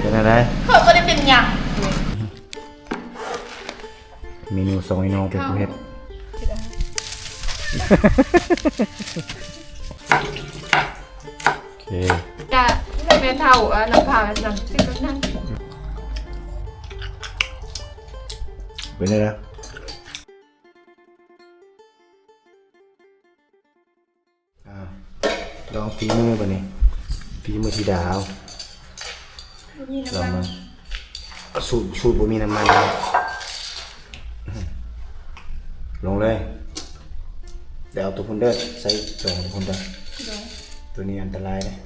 เป็นอะไรเขาก็ได้เป็นหยังเมนูสองไอ้น้องเป็นผู้เฮ็ดโอเคจะไม่เป็นเท่าอะน้ำผาน้ำซิกนั่นเป็นอะไรนะอ่าลองฝีมือป่ะนี่ฝีมือที่ดาว มีน้ำมันสูตรสูตรบ่มีน้ำมัน ลงเลย เดี๋ยวเอาตัวพุนเดอใส่จองตัวพุนเดอตัวนี้อันตรายเลย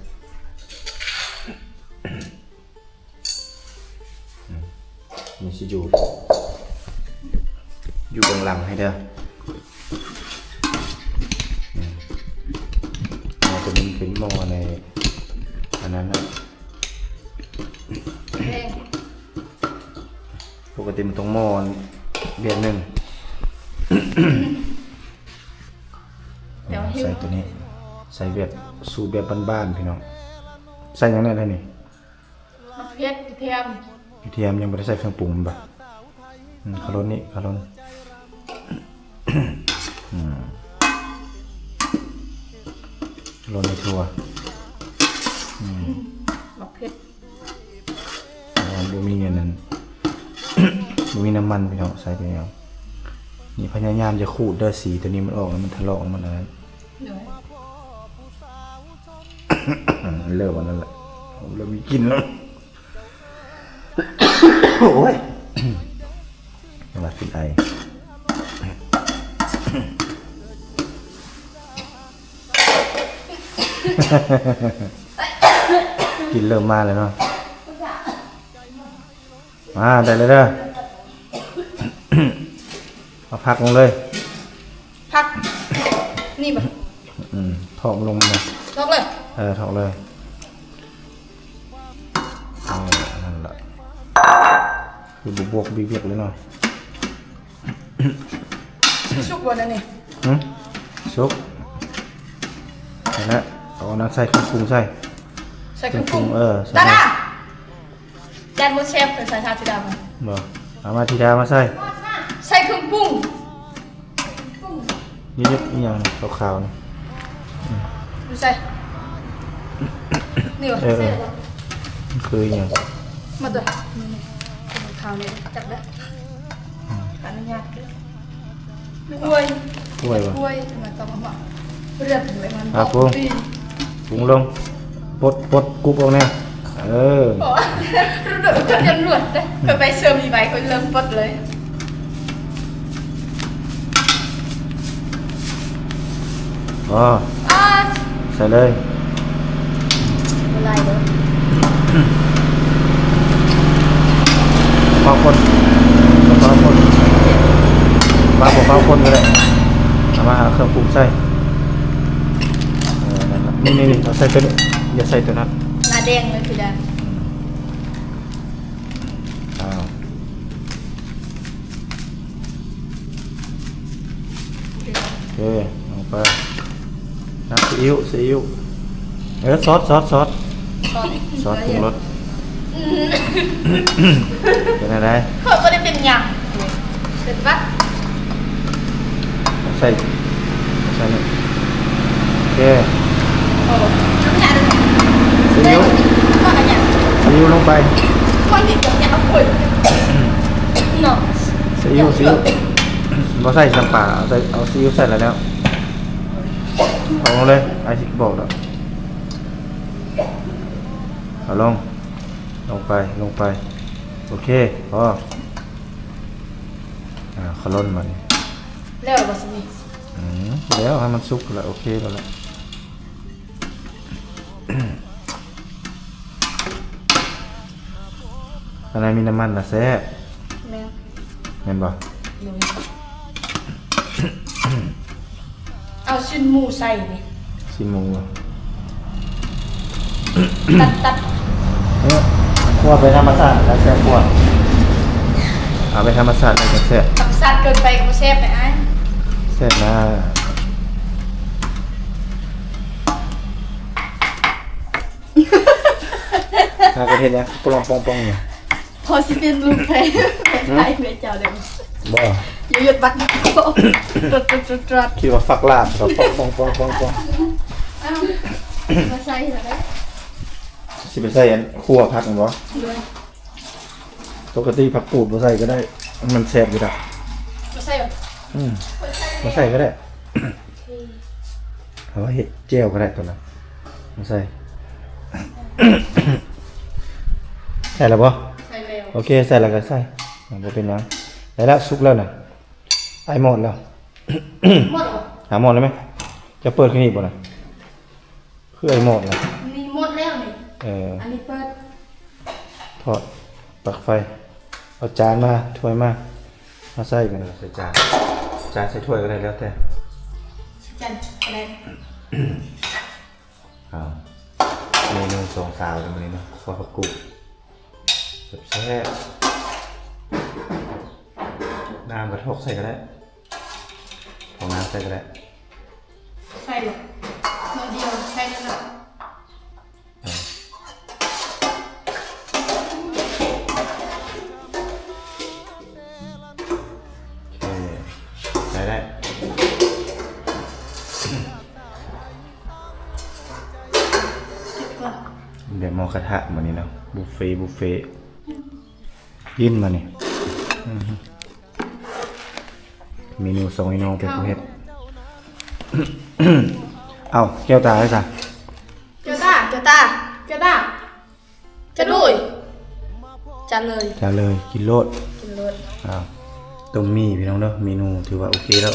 มนี่สิอยู่ อยู่เบื้องหลังให้เด้อตัวนี้เป็นมอในอันนั้นนะ ปกติมันต้องหม้อเบียดหนึ่งเดี๋ยวหิวใส่ตัวนี้ ใส่แบบสูตรแบบบ้านๆพี่น้อง ใส่หยังไงได้นี่มะเขือเทียมกระเทียมยังไม่ได้ใส่เครื่องปรุงมันปะอืมคารนนี่คารนอืมคารนในทัวมะเขืออ๋อ บ่มีเงินนั้น บ่มีน้ำมันพี่น้องใส่ไปแล้วนี่พยายามจะขูดเด้อสีตัวนี้มันออกแล้วมันทะลาะมันอะไรเดี๋ยวเลิกวันนั้นแหละเริ่มมีกินแล้วโอ้ยเวลากินไอกินเริ่มมาเลยเนาะ มาได้เลยเด้อมาพักลงเลย พัก นี่ปะอืมถอกลงเลยลอกเลย เออถอกเลยเอานั่นแหละคือบวกบวกๆบีบๆเลยเนาะชุกบนนั่นนี่หึซุปนั่นแหละเอาน้ำใส่เครื่องปรุงใส่ ใส่เครื่องปรุงเออใส่ดา ดาแดนโมเชฟใส่ชาติดามาบ่เอามาทีดามาใส่ใส่เครื่องปรุงนี่ยกนี่ยังขาวๆนี่ดูใส่นี่วะเออเออมันคืออหยังมาตัวนี่ข้าวนี่จับได้อนุญาตกล้วยกล้วยบ่กล้วยมันต้องมาเรียบเลยมันครับผมดีปรุงลงปลดปลดกรุบออกแน่ เออโอ้รู้สึกจนยันหลวดเลยเธอไปเชื่อมีใบเขาเริ่มปดเลย อ๋ออ่าใส่เลย อะไรเนาะเฝ้าคนเฝ้าคนมาบอกเฝ้าคนก็ได้เอามาหาเครื่องปรุงใส่เออนั่นล่ะนี่นี่นี่เอาใส่ตัวนี้อย่าใส่ตัวนั้นหน้า แดงเลยคือแดงอ้าวโอเคลงไปน้ำซีอิ๊วซีอิ๊วเออซอสซอสซอสตอนซอสปรุงรสเป็นอะไรเขาก็ได้เป็นหยังเป็นปะใส่ใส่นี่โอเคโอ้ น้ำยาเลยซีอิ๊วก็อะไรอย่างซีอิ๊วลงไปคนที่จะเอาคนเนาะซีอิ๊วซีอิ๊วเราใส่น้ำปลาเอาใส่เอาซีอิ๊วใส่แล้วแล้วเอาลงเลยไอซิบอกแล้วเอาลงลงไปลงไป โอเคพออ่าขล้นมันแล้วบอสนี่อืมแล้วให้มันสุกแล้วโอเคแล้วละ อะไรมีน้ำมันนะแซ่บแม่เห็นบ่ลุยเอาชิ้นหมูใส่นี่ชิมหมูบ่ตัดตัดเนี่ยคั่วไปธรรมชาติแล้วแซ่บคั่วเอาไปธรรมชาติแล้วจะแซ่บตับสัตว์เกินไปก็เซฟไปไอ้แซ่บนะหากระเทศเนี่ยปลองปองปองเนี่ย พอสิเป็นลูกแพ้เป็นไทยเป็นเจ้าเดิมบ่อยู่หยุดบัตรโตตรดตรดตรดตรดคิดว่าฟักลาบกับปองปองปองปองปองเอ้ามาใส่เหรอได้สิไปใส่อันคั่วผักมันบ่ด้วยปกติผักกูดบ่ใส่ก็ได้ มันแซ่บอยู่ดอกมาใส่เหรออืมบ่ใส่ก็ได้เอาไว้เฮ็ดแจ่วก็ได้ตัวนั้นบ่ใส่ ใส่แล้วบ่ใส่แล้ว โอเคใส่แล้วก็ใส่บ่เป็นหยังได้แล้วสุกแล้วน่ะไอหมดแล้ว หมดเหรอหาหมดเลยไหมจะเปิดแค่นี้บ่น่ะคือไอหมดน่ะนี่หมดแล้วนี่ เออ อันนี้เปิดทอดปลักไฟ เอาจานมาถ้วยมามาใส่กันใส่จานจานใส่ถ้วยก็ได้แล้วแต่จันอะไรเอาเมนูสองสาวกันเลยเนาะข้าวผักกุ แซ่บๆน้ำกระทกใส่ก็ได้ของน้ำใส่ก็ได้ใส่เหรอหน่อยเดียวใส่แล้วนะโอเคใส่ได้เก็บก่อนแบบหมอกระทะมานี่เนาะบุฟเฟ่ต์บุฟเฟ่ ต์ยินมานี่อือฮึเมนูสองเมนูเป็นผู้เฮ็ดเอาแก้วตาให้ซะเจ้าตาเจ้าตาเจ้าตาจะลุยจันเลยจะเลยกินโลดกินเลยอ้าวต้มมี่พี่น้องเนาะเมนูถือว่าโอเคแล้ว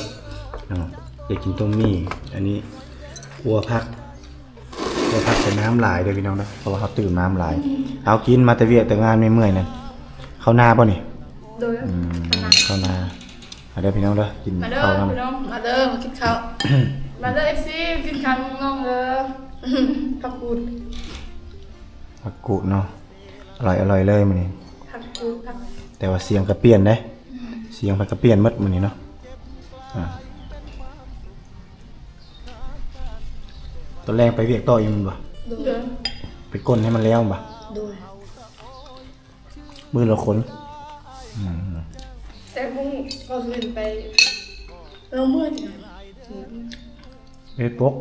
เนาะอยากกินต้มมี่อันนี้วัวพักวัวพักแต่น้ำหลายเด้อพี่น้องเนาะเพราะว่าเขาตื่นน้ำหลาย เอากินมาแต่เวียกแต่งานไม่เมื่อยนั่น เข้าหน้าป่ะนี่โดยอืมเข้าหน้าเอาเด้อพี่น้องเด้อกินมาเด้อข้าวน้พี่น้องมาเด้อมากินข้าวมาเด้อเอฟซีกินข้าวน้องเด้อผักกูดำผักกูดเนาะอร่อยอร่อยเลยมันนี่ผักกูดผักแต่ว่าเสียงกระเปลี่ยนเด้เสียงมันกระเปลี่ยนหมดมันนี่เนาะอ่าตอนแรกไปเวียกต่ออยู่มันบ่โดยไปก้นให้มันแล้วบ่โดย มือเราขนอืมแต่พรุ่งก็คืนไปเราเมื่อยจังเฮ็ดปก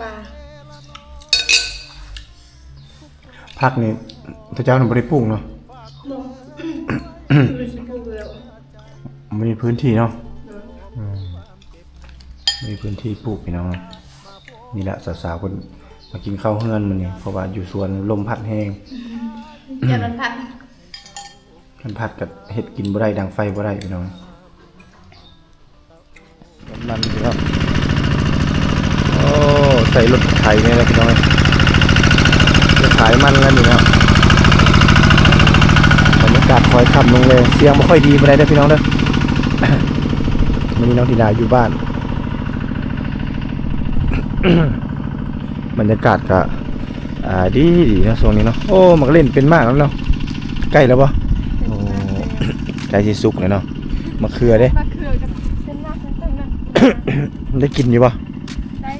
ปลาพักนี่พระเจ้าหนุ่มบริปลูกเนาะน้องดูสิพูดแล้วไม่มีพื้นที่เนาะอืมไม่มีพื้นที่ปลูกพี่น้องเนาะนี่แหละสาวๆคนมากินข้าวเฮือนมันนี่เพราะว่าอยู่สวนลมพัดแห้งอย่ารันพัดมันพัดกับเห็ดกินบ่ได้ดังไฟบ่ได้พี่น้องมันพี่น้องโอ้ใส่รถไถนี่แหละพี่น้องจะขายมันแล้วนี่เนาะบรรยากาศคอยขับลงเลยเสียงไม่ค่อยดีบ่ได้เด้อพี่น้องเด้อมันนี้น้องธิดาอยู่บ้าน บรรยากาศก็อ่าดีดีนะช่วงนี้เนาะโอ้มันก็เล่นเป็นมากแล้วเนาะใกล้แล้วปะโอ้ใกล้สิสุกเลยเนาะมะเขือเด้มะเขือกับเส้นนักเส้นนักได้กินอยู่ปะได้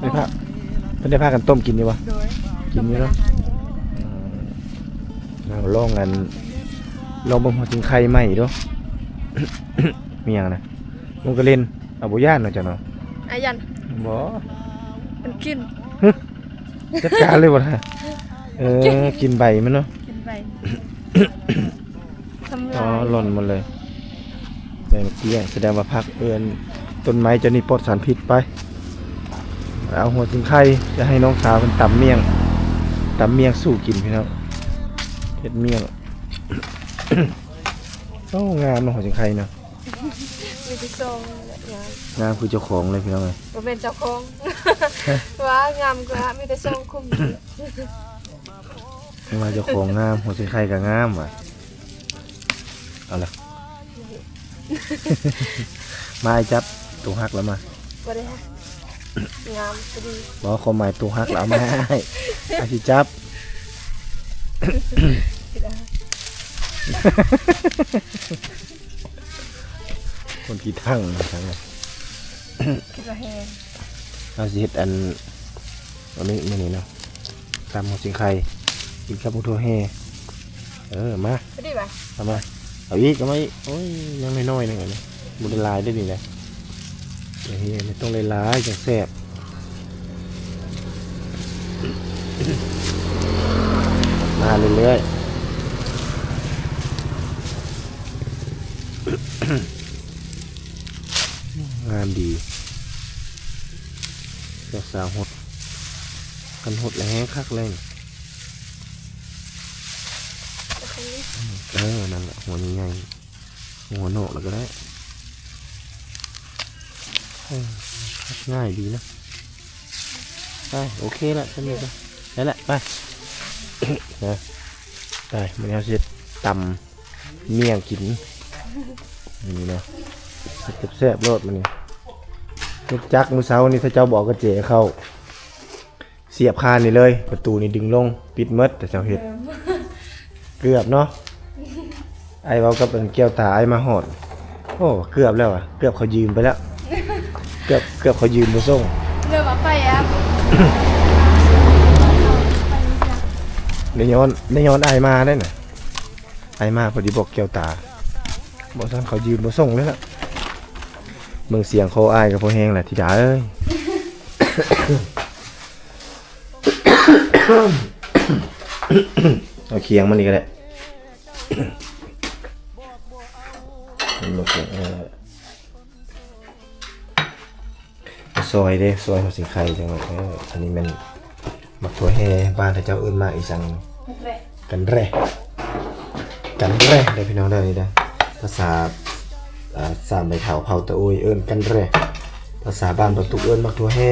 ได้พาเพิ่นได้พากันต้มกินอยู่ปะโดยกินอยู่เนาะเราลองกันลองเบิ่งหัวจิงไข่ใหม่ดูมีหยังนะมันก็เล่นเอาบ่ย่านเนาะจ้ะเนาะอายัน บ่มันกินจัดการเลยบ่ท่ะเออ กินใบมันเนาะ กินไปทำอ๋อลายหล่นหมดเลยใบมะเขือแสดงว่าพักเอิ้นต้นไม้จะนี่ปลอดสารพิษไป เอาหัวจิงไข่จะให้น้องสาวเป็นตำเมี่ยงตำเมี่ยงสู้กินพี่น้องเฮ็ดเมี่ยง โอ้งามเนาะหัวจิงไข่เนาะ มีที่ทรงงามงามคือเจ้าของเลยพี่น้องเลยบ่เป็นเจ้าของ ว่างามกว่ามีแต่ทรงคุมไม่ว่าเจ้าของงามหัวจิงไข่ก็งามว่ะเอาละ มาไอ้จับตัวหักแล้วมาบ่ได้ฮะงามพอดีบอกความหมายตัวหักแล้วเอามาให้ไอ้สิจับ คิดอะ คนกี่ทั้งทั้งเลยคิดว่าแฮงเราสิเฮ็ดอันอันนี้มื้อนี้เนาะตำหัวสิงไข่กินกับหมูทั่วแห่เออมาไปดิบ่ะเอามาเอาอีกเอามาอีกโอ้ยยังน้อยๆหนึงอันนี้บ่ได้หลายได้นี่แหละเดี๋ยวเฮ็ดไม่ต้องหลายๆจังแซ่บมาเรื่อยๆงามดีเจ้าสาวหดกันหดแล้วแห้งคักเลยนี่เออ นั่นแหละหัวใหญ่ๆหัวโหนกแล้วก็ได้เออคักง่ายดีนะ ไป โอเคละสนุกละได้ละ ไปนะไปมันเอาเสร็จตำเมี่ยงกินนี่เนาะเจ็บแซ่บรสมันนี่ ลูกจักมือเช้านี่ถ้าเจ้าบอกกระเจเข้า เสียบคานนี่เลย ประตูนี่ดึงลง ปิดหมดแต่เจ้าเห็ด เกือบเนาะไอ้เว้ากับเป็นแก้วตาไอ้มาหอดโอ้เกือบแล้วอะ เกือบเขายืมไปแล้ว เกือบเกือบเขายืมมาส่งเริ่มมาไปอะในย้อนในย้อนไอมาได้น่ะไอมาพอดีบอกแก้วตาบอกท่านเขายืมมาส่งเลยล่ะ เมืองเสียงเขาอายกับพอแหงแหละทีดาเอ้ยเอาเคียงมันนี่ก็ได้มันบ่เคียงเออซอยเด้ซอยเขาสิไข่จังหวะเอออันนี้มันมักตัวแห่บ้านถ้าเจ้าอื่นมาอีสังแหละกันแร่กันแร่ได้พี่น้องได้นี่นะภาษาอ่า สามใบเถาเผาตะอุยเอิ้นกันแร่ภาษาบ้านประตุกเอิ้นมักตัวแห่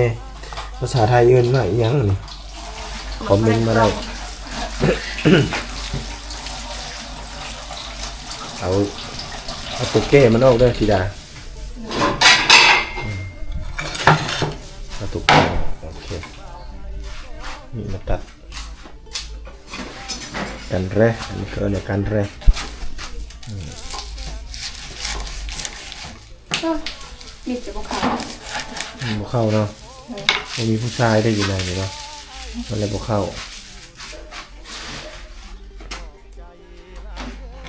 ภาษาไทยเอิ้นมาอีหยังนี่คอมเมนต์มาได้เอาเอาตุกเก้มันออกด้วยทีดาเอาตุกเก้โอเคนี่มาตัดกันแร่อันนี้ก็เนี่ยกันแร่ มีจะบ่ขาว มันบ่ เข้าเนาะมันมีผู้ชายได้อยู่ในนี้เนาะมันเลยบ่เข้า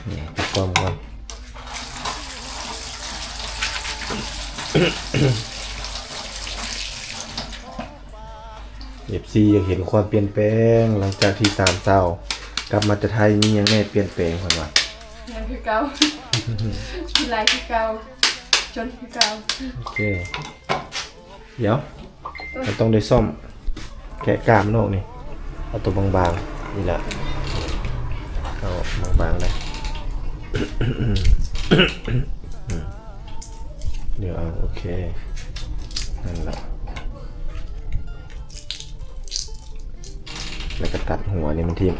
นี่ไปซ่อมก่อนเอฟซีอยากเห็นความเปลี่ยนแปลง หลังจากที่สามเศร้ากลับมาจะไทยมีหยังไงเปลี่ยนแปลงคนว่ายังคือเก่ามีลายคือเก่าจนคือเก่าโอเค เดี๋ยวเราต้องได้ซ่อมแกะกามนอกนี่เอาตัวบางๆนี่แหละเอาบางๆเลยเดี๋ยวเอาโอเคนั่นแหละแล้วก็ตัดหัวนี่มันทิ้ง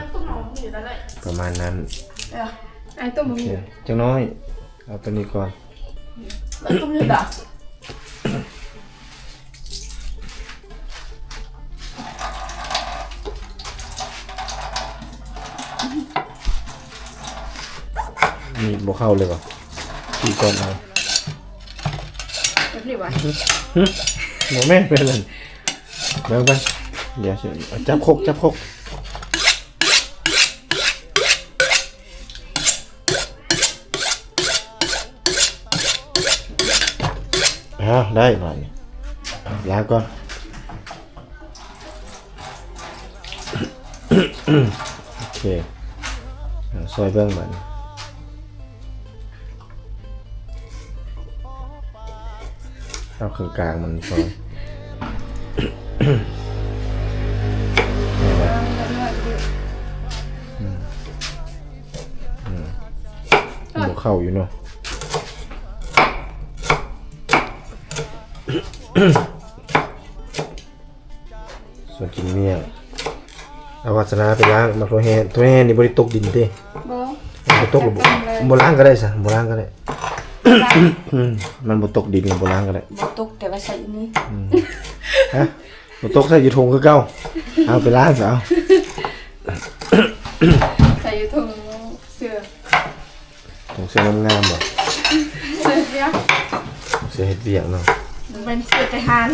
เลยแล้วตุ้มหอมอยู่แล้วแหละประมาณนั้นเออไอ้ตุ้มโอมันเคอยู่จังน้อย เอาตัวนี้ก่อนแล้วตุ้มอยู่ด่ะมีบ่เข้าเลยป่ะพี่ก่อนเอาแบบนี้วะหมูแม่นเป็นเลยเดี๋ยวไปเดี๋ยวสิเอาจับคกจับคกอ้าว ได้หน่อยล้างก่อนโอเคซอยเบิ้องบัดนเอาคือกลางมันซอยหัวเข่าอยู่เนาะ ส่วนกินเมี่ยงเอาวาสนาไปล้างมาตัวแฮนตัวแฮนนี่บริตกดินเต้บ่บริตกหรือบ่ล้างก็ได้สะบ่ล้างก็ได้อืมมันบ่ตกดินกับบ่ล้างก็ได้บ่ตกแต่ว่าใส่นี่ฮะบ่ตกใส่อยู่ถุงคือเก่าเอาไปล้างซะเอาใส่อยู่ถุงเสื้อของเสื้องามๆบ่เสื้อเนี้ยเสื้อเฮ็ดเวียกเนาะ เป็นเสื้อแต่หาน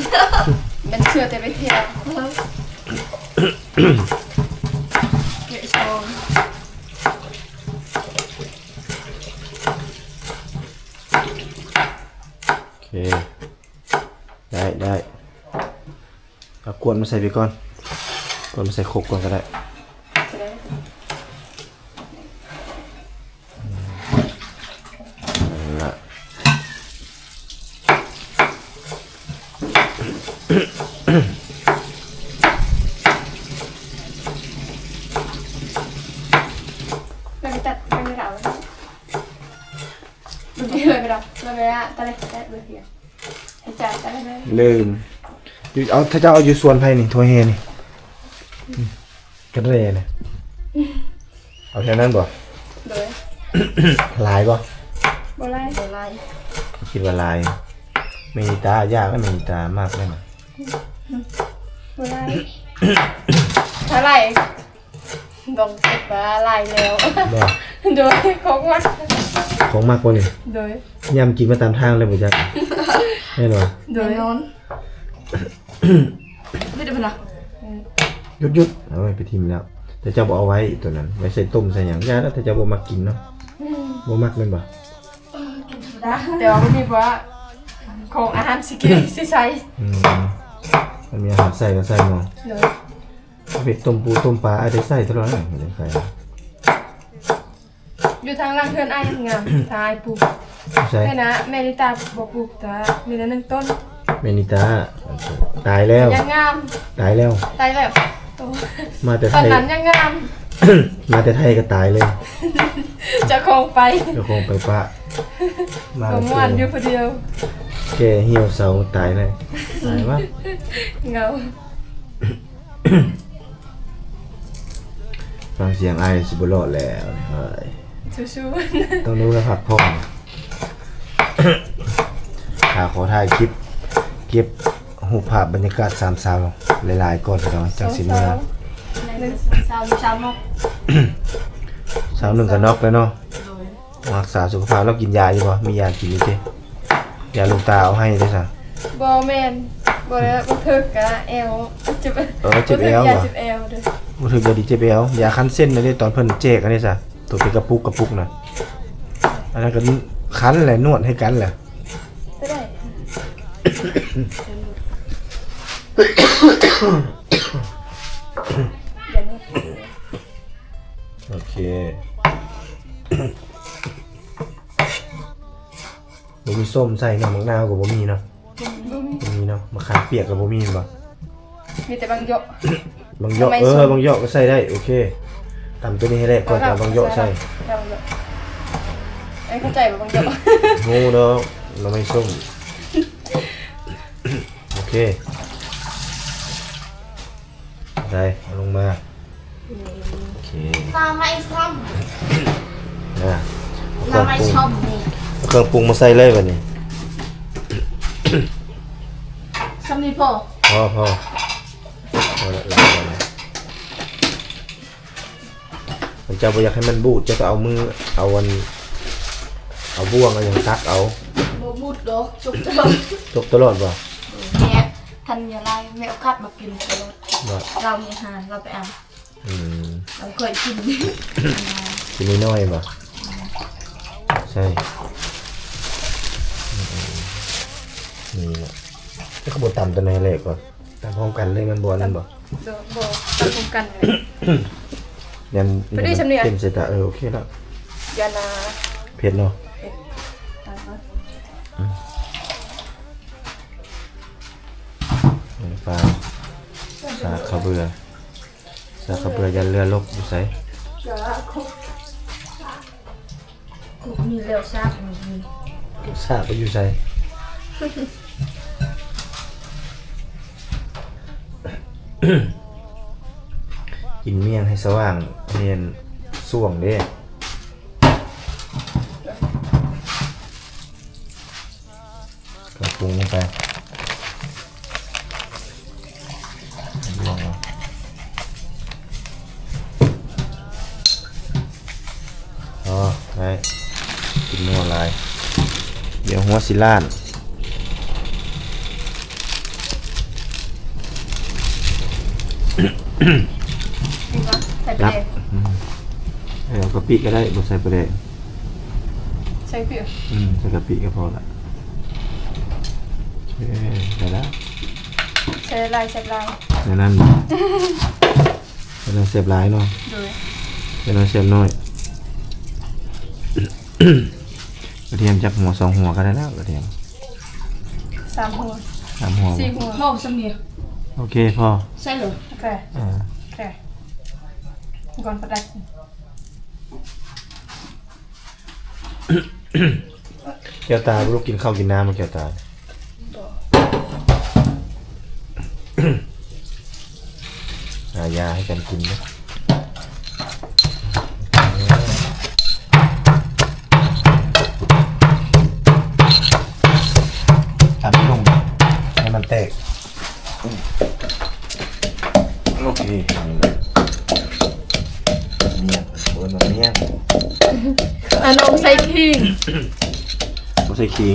เป็นเสื้อแต่ไปเที่ยวเกะชงโอเค ได้ได้เอากวนมาใส่ไปก่อนกวนมาใส่ครกก่อนก็ได้จะได้ นั่นละ ไม่ไปตัดไม่ไปเอาดูดีเลยไปดับไม่ไปละตะเลยตะเลยเพียให้จ่ายตะ เลยลืมอยู่เอาถ้าเจ้าเอาอยู่สวนไผ่นี่ทัวเฮนี่อืมกระเรเนี่ยเอาแค่นั้นบ่โดยลายบ่บ่ไล่บ่ไล่คิดว่าลายไม่มีตายากก็ไม่มีตามากเลยนะบ่ไล่เท่าไหร่ลงเก็บว่าไล่แล้วบ่โดยของวัดของมากกว่านี่โดย ยำกินมาตามทางเลยบ่จักแน่นอนโดยนอนไม่ได้เป็นหรอหยุดหยุดเอาไว้ไปทิมแล้ว แต่เจ้าบ่เอาไว้ตัวนั้น ไว้ใส่ต้มใส่หยังยาแล้วแต่เจ้าบ่มักกินเนาะบ่มักแม่นบ่แต่ว่าไม่มีว่าของอาหารสิกินสิใช้อืมมันมีอาหารใส่ก็ใส่เนาะโดยเป็ดต้มปูต้มปลาอาจจะใส่ตลอดเลยไม่ได้ใส่ อยู่ทางล่างเพื่อนไอ้งามทางไอ้ปลูกใช่แค่นะแม่นิตาบอกปลูกแต่ว่ามีแต่หนึ่งต้นเมนิตาตายแล้ว ยังงามตายแล้ว ตายแล้วโอ้มาแต่ตไทอนย นั้นยังงาม มาแต่ไทยก็ตายเลยเจะคงไปเจ้าคงไปปะมาผแล้วมวันอยู่คนเดียวแกเหี่ยวเสาตายเลยตายวะเงาฟังเสียงไอสิบรอดแล้วเฮ้ย ชู้ต้องรู้แล้วพักผ่อนหาขอถ่ายคลิป เก็บหูภาพบรรยากาศสามสาวหลายๆก่อนพี่น้องๆจังสิเมื่อหนึ่งสาวสาวนกสาวหนึ่งกับนอกแล้วเนาะรักษาสุขภาพแล้วกินยาอยู่บ่มียากินอยู่เจ้ยาลูกตาเอาให้ได้ซะบอแมนบอแล้วบอถึกกะเอวเจ็บเออเจ็บเอวบ่เหรอเจ็บเอวเด้อบ่ถึกยาดีเจ็บเอวยาคั้นเส้นนะเด้ตอนเพิ่นแจกอันนี้ซะ ตัวเป็นกระปุกกระปุกน่ะอันนั้นก็คั้นแหละนวดให้กันแหละก็ได้เดี๋ยวนี้โอเคบ่มีส้มใส่เนาะมะนาวก็บ่มีเนาะบ่มีเนาะมะขามเปียกก็บ่มีบ่มีแต่บางหยกบางเหยาะทำไมเอส้อมบางเหยาะก็ใส่ได้โอเคตำตัวนี้ให้แรกก่อนจะเอาบางเหยาะใส่บางหยกไอ้เข้าใจป่ะบางหยกงูเนาะเราไม่ส้มโอเคได้เอาลงมาโอเคทำไมชอบนะเอาเครื่องทำไมปรุงชอบนี่เอาเครื่องปรุงมาใส่เลยแบบนี้ชอบนี่พ่อพอพอพอแล้วแล้วพอแล้ว มันจะบ่อยากให้มันบูดจะก็เอามือเอาวัน เอาบ่วงเอาอย่างตักเอาโมมุดดอกจุกตลอดตกตลอดบ่แม่ทันอยาไรแม่เอาคัดมากินตลอดบ่เรามีอาหารเราไปเอาอืมเราเคยกินกินน้อยๆบ่ใช่อืมนี่แหละจะขบวนตำตัวไหนเลยก่อนตำพร้อมกันเลยมันบวนั่นบ่เดี๋ยวบอกตัดผมกันเลย ยันไปดิฉันเนี่ยเต็มเสร็จอะเออโอเคแล้วยานาเผ็ดเนาะตายแล้วน้ำปลาสาข้าวเบื่อสาข้าวเบื่อยันเรือลบอยู่ไสเดี๋ยวคุกกูมีเร็วซากมีมีสาไปอยู่ไส กินเมี่ยงให้สว่างเนียนส่วงเด้กระปรุงลงไปลองเอได้กินนัวลาย เดี๋ยวหัวสิล้านดีปะใส่ไป รับ เลย อืมเอา กะปิก็ได้บ่ใส่ปลาแดกใส่เปลือกอืมใส่กะปิก็พอละโอเคได้แล้วใส่ลายใส่ลายในนั้นในนั้นเสียบหลายเนาะโดยในนั้นเสียบน้อย กระเทียมจักหัวสองหัวก็ได้แล้วกระเทียมสามหัวสามหัวสี่หัวหอมสำเนียงโอเคพอใช่เหรอโอเคอ่าโอเคก่อนประดับ แก้วตาลูกกินข้าวกินน้ำมาแก้วตา หายาให้กันกินนะทำให้ลงให้มันแตกโอเค อันนมใส่ขิงบ่ใส่ขิง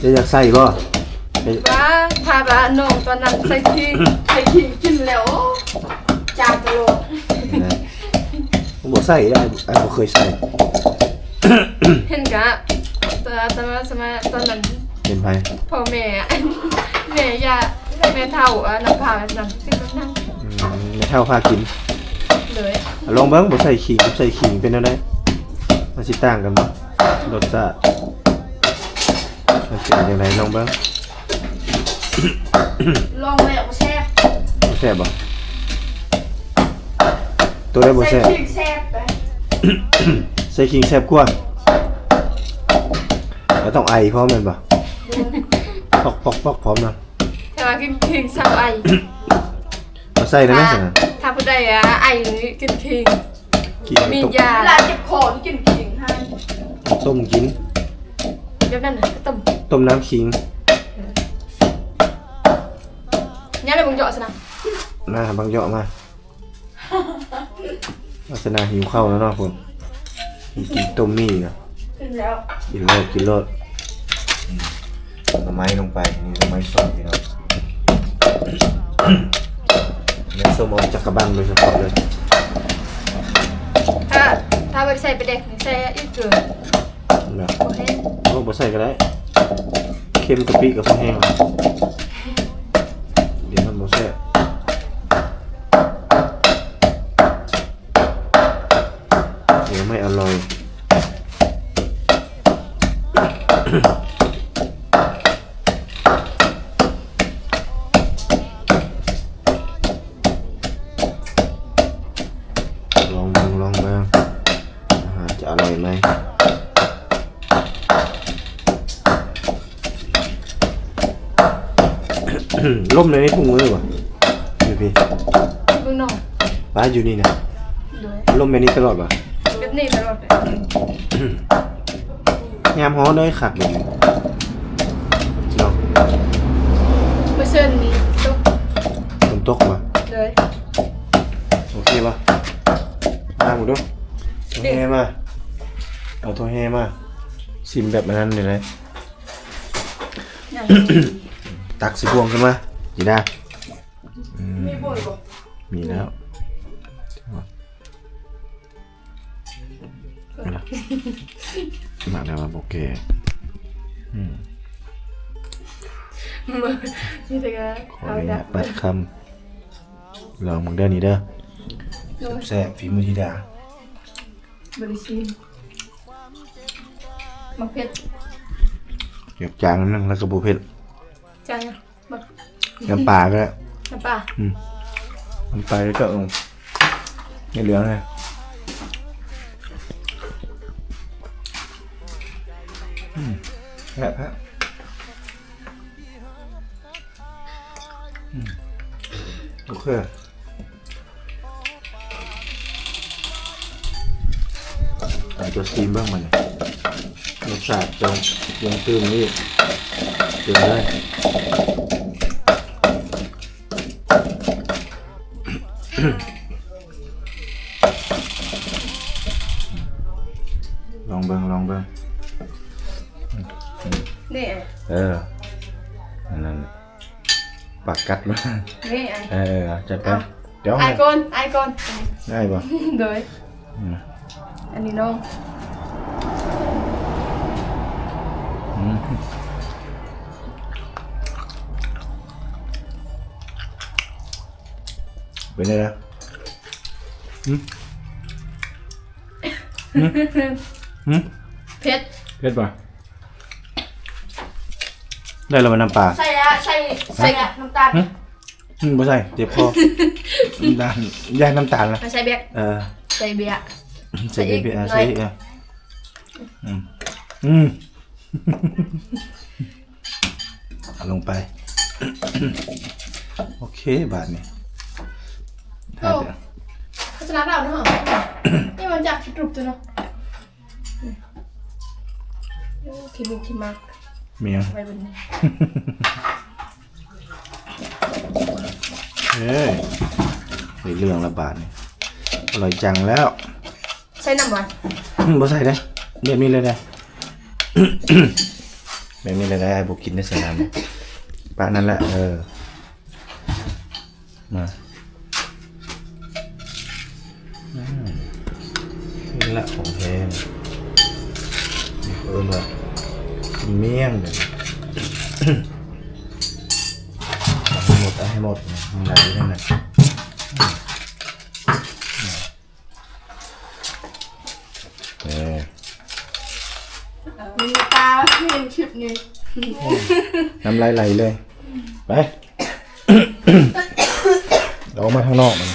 จะอยากใส่บ่ไปว่าพาบะนมตอนนั้นใส่ขิงใส่ขิงกินแล้วจานกิโลนะผมบ่ใส่ได้ไอ้บ่เคยใส่ เห็นกะตอนตอนสมัยตอนนั้นเป็นไผพ่อแม่อะแม่ยาแม่เฒ่าอะน้ำพาแบบนั้นที่ก็นั่งอืมไม่เท่าพากินเลย ลองเบิ้งบ่ใส่ขิงกับใส่ขิงเป็นอะไร มันสิต่างกันบ่รสชาติมันเป็นยังไงลองเบิ้งลองแล้วแซ่บบ่แซ่บบ่ตัวได้บ่ใส่แซ่บพริกแซ่บไปใส่ขิงแซ่บกว่าแล้วต้องไอพร้อมแม่นบ่ปอกปอกปอกพร้อมเนาะแต่ว่ากินขิงสาวไอบ่ใส่ได้ไหมถ้าซั่นน่ะถ้าผู้ใดอะไอนี่กินขิงกินมีต้มยาเวลาเจ็บคอนี่กินขิงให้ ต้มกินแบบนั้นน่ะต้มต้มน้ำขิงย่าเลยมึงเหยาะซะนะมาบางเหยาะมาลักษณะหิวข้าวแล้วเนาะผมกินต้มมี่เนาะขึ้นแล้วกินโลดกินโลดอืมหน่อไม้ลงไปนี่หน่อไม้ส้มพี่น้องเนื้อส้มเอาจากกระบังโดยเฉพาะเลยถ้า ถ้าไปใส่ไปเด็กนี่ใส่อีกเกลือนะโอเค โอ้บ่ใส่ก็ได้เค็มกะปิกับพอแห้งเดี๋ยวมันบ่แซ่บเดี๋ยวไม่อร่อย ลองเบิ่งลองเบิ่งอาหารจะอร่อยไหม ล่มเลยในถุงมือวะดูพี่เบิ่งน้องป้าอยู่นี่นะด้วยล่มแบบนี้ตลอดวะแบบนี้ตลอดเลยยามฮ้อนเลยขัดแบบนี้เนาะเมื่อเช้านี้ตกฝนตกมาเลยโอเคปะมาหมดด้วยโทรแฮมาเอาโทรแฮมาซิมแบบนั้นเลยนะอย่างตักสิพวงขึ้นมา ดีนะอืมมีบ่อยบ่มีแล้วเอาละมาแล้วมาโอเคอืมมือนี่แต่ก็ขอเอาอนุดัญาบตปัดคำลองมึงเด้อนี่เด้อโดยแซ่บฝีมือธิดาบริชีมักเผ็ดเก็บจานนึงแล้วก็บุเพ็ดจังมัก น้ำปลาก็ได้น้ำปลาน้ำปลาแล้วก็เอาในเหลืองเลยอืมแซ่บฮะอืมโอเคอาจจะซีมบ้างมันรสชาติจะยังตื่นนี่ตื่นได้ ลององเบิ่งลองเบิ่งนี่เอออันนั้นปากกัดมานี่ไอเออจัดไปเดี๋ยวไอให้กอนไอคอนได้ป่ะโดยอืมอันนี้น้องอืม เป็นไงนะอืมอืมอืมเพชรเผ็ดป่ะได้แล้วมันน้ำปลา ใส่ละใส่ใส่ละน้ำตาลหึอืมบ่ใส่เจ็บคอด้านย่างน้ำตาลนะไม่ใช่แบกเออใส่เบียร์ ใส่ใส่อีกเบียร์หน่ใส่อยอีกอะอืมอืมเอาลงไป โอเคบาทนี่ ถ้าเดี๋ยวพัฒนาเราเนาะนี่มันจากกรุบตัวเนาะทีมุกทีมากเมียงไปบนนี้ เฮ้ยได้เรื่องละบาทนี่อร่อยจังแล้ว ใส่น้ำหวานอืมบ่ใส่ได้แบบนี้เลยได้ แบบนี้เลยได้ไอ้บุกินได้ใส่น้ำนี่ปะนั่นแหละเออมา แหละของแท้นี่เออว่าเมี่ยงเดี๋ยวเอาให้หมดเอาให้หมดนะมันไหลอยู่นั่นน่ะเออมีตาเห็นคลิปนี้น้ำลายไหลเลย ไป เราออกมาข้างนอกมัน